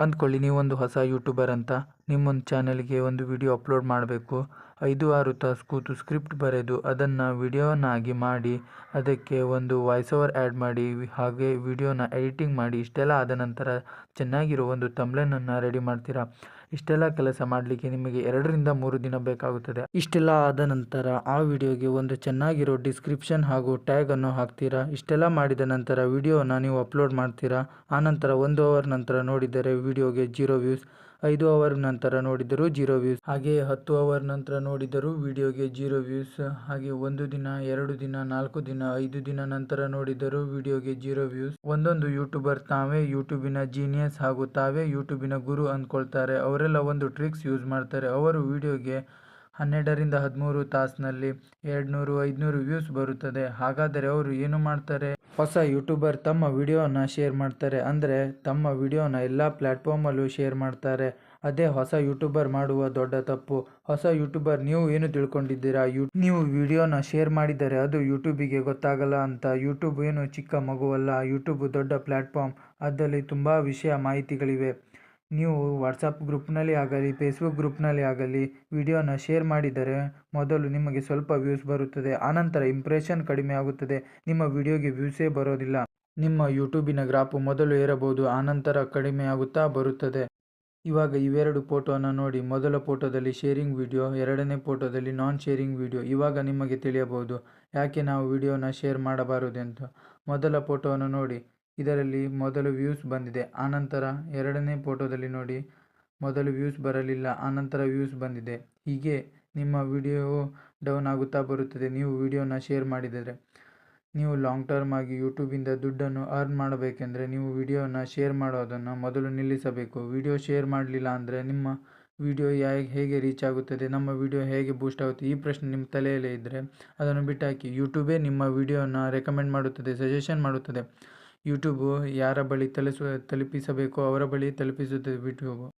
ಅಂದ್ಕೊಳ್ಳಿ ನೀವೊಂದು ಹೊಸ ಯೂಟ್ಯೂಬರ್ ಅಂತ. ನಿಮ್ಮೊಂದು ಚಾನೆಲ್ಗೆ ಒಂದು ವಿಡಿಯೋ ಅಪ್ಲೋಡ್ ಮಾಡಬೇಕು. ಐದು ಆರು ತಾಸು ಕೂತು ಸ್ಕ್ರಿಪ್ಟ್ ಬರೆದು ಅದನ್ನು ವಿಡಿಯೋನಾಗಿ ಮಾಡಿ, ಅದಕ್ಕೆ ಒಂದು ವಾಯ್ಸ್ ಓವರ್ ಆ್ಯಡ್ ಮಾಡಿ, ಹಾಗೆ ವಿಡಿಯೋನ ಎಡಿಟಿಂಗ್ ಮಾಡಿ, ಇಷ್ಟೆಲ್ಲ ಆದ ನಂತರ ಚೆನ್ನಾಗಿರೋ ಒಂದು ತಮ್ಲನನ್ನು ರೆಡಿ ಮಾಡ್ತೀರಾ? ಇಷ್ಟೆಲ್ಲ ಕೆಲಸ ಮಾಡಲಿಕ್ಕೆ ನಿಮಗೆ ಎರಡರಿಂದ ಮೂರು ದಿನ ಬೇಕಾಗುತ್ತದೆ. ಇಷ್ಟೆಲ್ಲ ಆದ ನಂತರ ಆ ವಿಡಿಯೋಗೆ ಒಂದು ಚೆನ್ನಾಗಿರೋ ಡಿಸ್ಕ್ರಿಪ್ಷನ್ ಹಾಗೂ ಟ್ಯಾಗನ್ನು ಹಾಕ್ತೀರಾ? ಇಷ್ಟೆಲ್ಲ ಮಾಡಿದ ನಂತರ ವಿಡಿಯೋನ ನೀವು ಅಪ್ಲೋಡ್ ಮಾಡ್ತೀರಾ? ಆನಂತರ ಒಂದು ಅವರ್ ನಂತರ ನೋಡಿದರೆ ವಿಡಿಯೋಗೆ ಜೀರೋ ವ್ಯೂಸ್. ಐದು ಅವರ್ ನಂತರ ನೋಡಿದರು ಜೀರೋ ವ್ಯೂಸ್. ಹಾಗೆ ಹತ್ತು ಅವರ್ ನಂತರ ನೋಡಿದರು ವಿಡಿಯೋಗೆ ಜೀರೋ ವ್ಯೂಸ್. ಹಾಗೆ ಒಂದು ದಿನ, ಎರಡು ದಿನ, ನಾಲ್ಕು ದಿನ, ಐದು ದಿನ ನಂತರ ನೋಡಿದರು ವಿಡಿಯೋಗೆ ಜೀರೋ ವ್ಯೂಸ್. ಒಂದೊಂದು ಯೂಟ್ಯೂಬರ್ ತಾವೇ ಯೂಟ್ಯೂಬಿನ ಜೀನಿಯಸ್ ಹಾಗೂ ತಾವೇ ಯೂಟ್ಯೂಬಿನ ಗುರು ಅಂದ್ಕೊಳ್ತಾರೆ. ಅವರೆಲ್ಲ ಒಂದು ಟ್ರಿಕ್ಸ್ ಯೂಸ್ ಮಾಡ್ತಾರೆ. ಅವರು ವಿಡಿಯೋಗೆ ಹನ್ನೆರಡರಿಂದ ಹದಿಮೂರು ತಾಸಿನಲ್ಲಿ ಎರಡುನೂರು, ಐದುನೂರು ವ್ಯೂಸ್ ಬರುತ್ತದೆ. ಹಾಗಾದರೆ ಅವರು ಏನು ಮಾಡ್ತಾರೆ? ಹೊಸ ಯೂಟ್ಯೂಬರ್ ತಮ್ಮ ವಿಡಿಯೋನ ಶೇರ್ ಮಾಡ್ತಾರೆ. ಅಂದರೆ ತಮ್ಮ ವಿಡಿಯೋನ ಎಲ್ಲ ಪ್ಲ್ಯಾಟ್ಫಾರ್ಮಲ್ಲೂ ಶೇರ್ ಮಾಡ್ತಾರೆ. ಅದೇ ಹೊಸ ಯೂಟ್ಯೂಬರ್ ಮಾಡುವ ದೊಡ್ಡ ತಪ್ಪು. ಹೊಸ ಯೂಟ್ಯೂಬರ್ ನೀವು ಏನು ತಿಳ್ಕೊಂಡಿದ್ದೀರಾ? ಯೂ ನೀವು ವಿಡಿಯೋನ ಶೇರ್ ಮಾಡಿದರೆ ಅದು ಯೂಟ್ಯೂಬಿಗೆ ಗೊತ್ತಾಗಲ್ಲ ಅಂತ. ಯೂಟ್ಯೂಬ್ ಏನು ಚಿಕ್ಕ ಮಗುವಲ್ಲ ಯೂಟ್ಯೂಬ್ ದೊಡ್ಡ ಪ್ಲ್ಯಾಟ್ಫಾರ್ಮ್ ಅದರಲ್ಲಿ ತುಂಬ ವಿಷಯ ಮಾಹಿತಿಗಳಿವೆ. ನೀವು ವಾಟ್ಸಪ್ ಗ್ರೂಪ್ನಲ್ಲಿ ಆಗಲಿ ಫೇಸ್ಬುಕ್ ಗ್ರೂಪ್ನಲ್ಲಿ ಆಗಲಿ ವಿಡಿಯೋನ ಶೇರ್ ಮಾಡಿದರೆ ಮೊದಲು ನಿಮಗೆ ಸ್ವಲ್ಪ ವ್ಯೂಸ್ ಬರುತ್ತದೆ. ಆನಂತರ ಇಂಪ್ರೆಷನ್ ಕಡಿಮೆ ಆಗುತ್ತದೆ. ನಿಮ್ಮ ವಿಡಿಯೋಗೆ ವ್ಯೂಸೇ ಬರೋದಿಲ್ಲ. ನಿಮ್ಮ ಯೂಟ್ಯೂಬಿನ ಗ್ರಾಪು ಮೊದಲು ಏರಬಹುದು, ಆನಂತರ ಕಡಿಮೆ ಆಗುತ್ತಾ ಬರುತ್ತದೆ. ಇವಾಗ ಇವೆರಡು ಫೋಟೋನ ನೋಡಿ, ಮೊದಲ ಫೋಟೋದಲ್ಲಿ ಶೇರಿಂಗ್ ವಿಡಿಯೋ ಎರಡನೇ ಫೋಟೋದಲ್ಲಿ ನಾನ್ ಶೇರಿಂಗ್ ವಿಡಿಯೋ ಇವಾಗ ನಿಮಗೆ ತಿಳಿಯಬಹುದು. ಯಾಕೆ ನಾವು ವಿಡಿಯೋನ ಶೇರ್ ಮಾಡಬಾರದೆಂದು? ಮೊದಲ ಫೋಟೋವನ್ನು ನೋಡಿ. ಇದರಲ್ಲಿ ಮೊದಲು ವ್ಯೂಸ್ ಬಂದಿದೆ. ಆನಂತರ ಎರಡನೇ ಫೋಟೋದಲ್ಲಿ ನೋಡಿ, ಮೊದಲು ವ್ಯೂಸ್ ಬರಲಿಲ್ಲ ಆನಂತರ ವ್ಯೂಸ್ ಬಂದಿದೆ. ಹೀಗೆ ನಿಮ್ಮ ವಿಡಿಯೋ ಡೌನ್ ಆಗುತ್ತಾ ಬರುತ್ತದೆ. ನೀವು ವಿಡಿಯೋನ ಶೇರ್ ಮಾಡಿದರೆ, ನೀವು ಲಾಂಗ್ ಟರ್ಮ್ ಆಗಿ ಯೂಟ್ಯೂಬಿಂದ ದುಡ್ಡನ್ನು ಅರ್ನ್ ಮಾಡಬೇಕೆಂದರೆ ನೀವು ವಿಡಿಯೋನ ಶೇರ್ ಮಾಡೋದನ್ನು ಮೊದಲು ನಿಲ್ಲಿಸಬೇಕು. ವಿಡಿಯೋ ಶೇರ್ ಮಾಡಲಿಲ್ಲ ಅಂದರೆ ನಿಮ್ಮ ವಿಡಿಯೋ ಯಾ ಹೇಗೆ ರೀಚ್ ಆಗುತ್ತದೆ, ನಮ್ಮ ವಿಡಿಯೋ ಹೇಗೆ ಬೂಸ್ಟ್ ಆಗುತ್ತೆ ಈ ಪ್ರಶ್ನೆ ನಿಮ್ಮ ತಲೆಯಲ್ಲೇ ಇದ್ದರೆ ಅದನ್ನು ಬಿಟ್ಟಾಕಿ. ಯೂಟ್ಯೂಬೇ ನಿಮ್ಮ ವಿಡಿಯೋನ ರೆಕಮೆಂಡ್ ಮಾಡುತ್ತದೆ, ಸಜೆಷನ್ ಮಾಡುತ್ತದೆ. ಯೂಟ್ಯೂಬು ಯಾರ ಬಳಿ ತಲುಪಿಸಬೇಕು ಅವರ ಬಳಿ ತಲುಪಿಸುತ್ತದೆ ಯೂಟ್ಯೂಬು